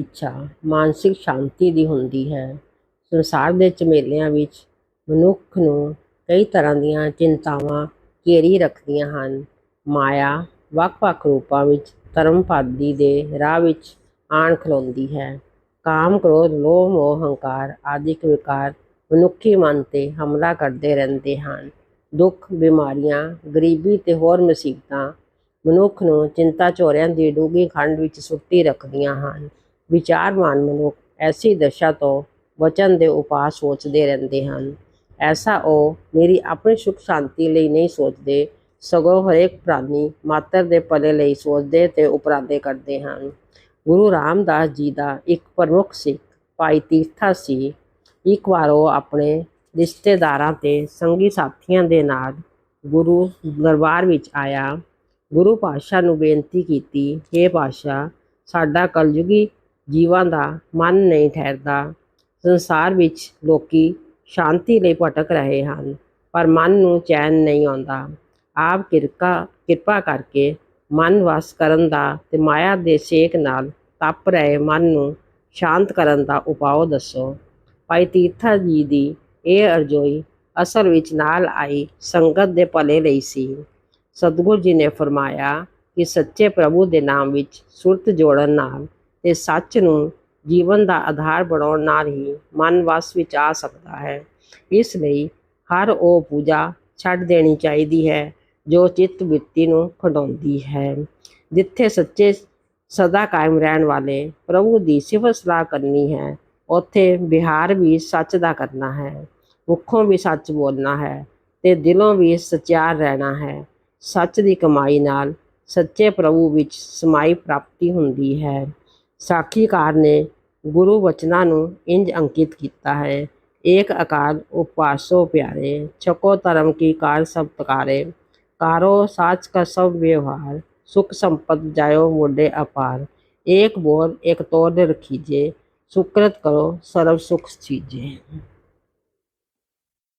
ਇੱਛਾ, ਮਾਨਸਿਕ ਸ਼ਾਂਤੀ ਦੀ ਹੁੰਦੀ ਹੈ। ਸੰਸਾਰ ਦੇ ਝਮੇਲਿਆਂ ਵਿੱਚ ਮਨੁੱਖ ਨੂੰ ਕਈ ਤਰ੍ਹਾਂ ਦੀਆਂ ਚਿੰਤਾਵਾਂ ਘੇਰੀ ਰੱਖਦੀਆਂ ਹਨ। ਮਾਇਆ ਵੱਖ-ਵੱਖ ਰੂਪਾਂ ਵਿੱਚ ਧਰਮਪਾਦੀ ਦੇ ਰਾਹ ਵਿੱਚ ਆਣ ਖਲੋਂਦੀ ਹੈ। ਕਾਮ, ਕ੍ਰੋਧ, ਲੋਭ, ਮੋਹ, ਹੰਕਾਰ ਆਦਿਕ ਵਿਕਾਰ ਮਨੁੱਖੀ ਮਨ ਤੇ ਹਮਲਾ ਕਰਦੇ ਰਹਿੰਦੇ ਹਨ। ਦੁੱਖ, ਬਿਮਾਰੀਆਂ, ਗਰੀਬੀ ਤੇ ਹੋਰ ਮੁਸੀਬਤਾਂ ਮਨੁੱਖ ਨੂੰ ਚਿੰਤਾ ਚੋਰਿਆਂ ਦੀ ਡੂੰਘੀ ਖੰਡ ਵਿੱਚ ਸੁੱਟੀ ਰੱਖਦੀਆਂ ਹਨ। ਵਿਚਾਰਵਾਨ ਮਨੁੱਖ ਐਸੀ ਦਸ਼ਾ ਤੋਂ ਬਚਣ ਦੇ ਉਪਾਅ ਸੋਚਦੇ ਰਹਿੰਦੇ ਹਨ। ਐਸਾ ਉਹ ਮੇਰੀ ਆਪਣੀ ਸੁਖ ਸ਼ਾਂਤੀ ਲਈ ਨਹੀਂ ਸੋਚਦੇ, ਸਗੋਂ ਹਰੇਕ ਪ੍ਰਾਣੀ ਮਾਤਰ ਦੇ ਭਲੇ ਲਈ ਸੋਚਦੇ ਤੇ ਉਪਰਾਲੇ ਕਰਦੇ ਹਨ। ਗੁਰੂ ਰਾਮਦਾਸ ਜੀ ਦਾ ਇੱਕ ਪ੍ਰਮੁੱਖ ਸਿੱਖ ਭਾਈ ਤੀਰਥਾ ਸੀ। ਇੱਕ ਵਾਰ ਉਹ ਆਪਣੇ ਰਿਸ਼ਤੇਦਾਰਾਂ ਤੇ ਸੰਗੀ ਸਾਥੀਆਂ ਦੇ ਨਾਲ ਗੁਰੂ ਦਰਬਾਰ ਵਿੱਚ ਆਇਆ। ਗੁਰੂ ਪਾਤਸ਼ਾਹ ਨੂੰ ਬੇਨਤੀ ਕੀਤੀ हे ਪਾਤਸ਼ਾਹ, ਸਾਡਾ ਕਲਯੁਗੀ ਜੀਵਾਂ ਦਾ ਮਨ ਨਹੀਂ ਠਹਿਰਦਾ। ਸੰਸਾਰ ਵਿੱਚ ਲੋਕੀ ਸ਼ਾਂਤੀ ਲਈ ਭਟਕ ਰਹੇ ਹਨ, ਪਰ ਮਨ ਨੂੰ ਚੈਨ ਨਹੀਂ ਆਉਂਦਾ। ਆਪ ਕਿਰਕਾ, ਕਿਰਪਾ ਕਰਕੇ ਮਨ ਵਸ ਕਰਨ ਦਾ ਤੇ ਮਾਇਆ ਦੇ ਸੇਕ ਨਾਲ ਤਪ ਰਹੇ ਮਨ ਨੂੰ ਸ਼ਾਂਤ ਕਰਨ ਦਾ ਉਪਾਅ ਦੱਸੋ। ਭਾਈ ਤੀਰਥਾ ਜੀ ਦੀ ਇਹ ਅਰਜ਼ੋਈ ਅਸਲ ਵਿੱਚ ਨਾਲ ਆਈ ਸੰਗਤ ਦੇ ਭਲੇ ਲਈ ਸੀ। ਸਤਿਗੁਰੂ ਜੀ ਨੇ ਫਰਮਾਇਆ ਕਿ ਸੱਚੇ ਪ੍ਰਭੂ ਦੇ ਨਾਮ ਵਿੱਚ ਸੁਰਤ ਜੋੜਨ ਨਾਲ ਤੇ ਸੱਚ ਨੂੰ ਜੀਵਨ ਦਾ ਆਧਾਰ ਬਣਾਉਣ ਨਾਲ ਹੀ ਮਨ ਵਸ ਵਿੱਚ ਆ ਸਕਦਾ ਹੈ। ਇਸ ਲਈ ਹਰ ਉਹ ਪੂਜਾ ਛੱਡ ਦੇਣੀ ਚਾਹੀਦੀ ਹੈ, ਜੋ ਚਿੱਤ ਬਿਰਤੀ ਨੂੰ ਖਡਾਉਂਦੀ ਹੈ। ਜਿੱਥੇ ਸੱਚੇ ਸਦਾ ਕਾਇਮ ਰਹਿਣ ਵਾਲੇ ਪ੍ਰਭੂ ਦੀ ਸਿਫਤ ਸਲਾਹ ਕਰਨੀ ਹੈ, ਉੱਥੇ ਵਿਹਾਰ ਵੀ ਸੱਚ ਦਾ ਕਰਨਾ ਹੈ, ਮੁੱਖੋਂ ਵੀ ਸੱਚ ਬੋਲਣਾ ਹੈ ਤੇ ਦਿਲੋਂ ਵੀ ਸਚਿਆਰ ਰਹਿਣਾ ਹੈ। ਸੱਚ ਦੀ ਕਮਾਈ ਨਾਲ ਸੱਚੇ ਪ੍ਰਭੂ ਵਿੱਚ ਸਮਾਈ ਪ੍ਰਾਪਤੀ ਹੁੰਦੀ ਹੈ। ਸਾਖੀਕਾਰ ਨੇ ਗੁਰੂ ਵਚਨਾਂ ਨੂੰ ਇੰਜ ਅੰਕਿਤ ਕੀਤਾ ਹੈ ਏਕ ਅਕਾਲ ਉਪਾਸੋ ਪਿਆਰੇ ਛਕੋ ਧਰਮ ਕੀ ਕਾਰ ਸਭ ਤਕਾਰੇ ਕਾਰੋ ਸਾਚ ਕਾ ਸਭ ਵਿਵਹਾਰ ਸੁਖ ਸੰਪਤ ਜਾਇਓ ਮੋਢੇ ਅਪਾਰ ਏਕ ਬੋਲ ਏਕ ਤੋੜ ਰਖੀਜੇ ਸੁਕਰਤ ਕਰੋ ਸਰਬ ਸੁਖ ਸੀਜੇ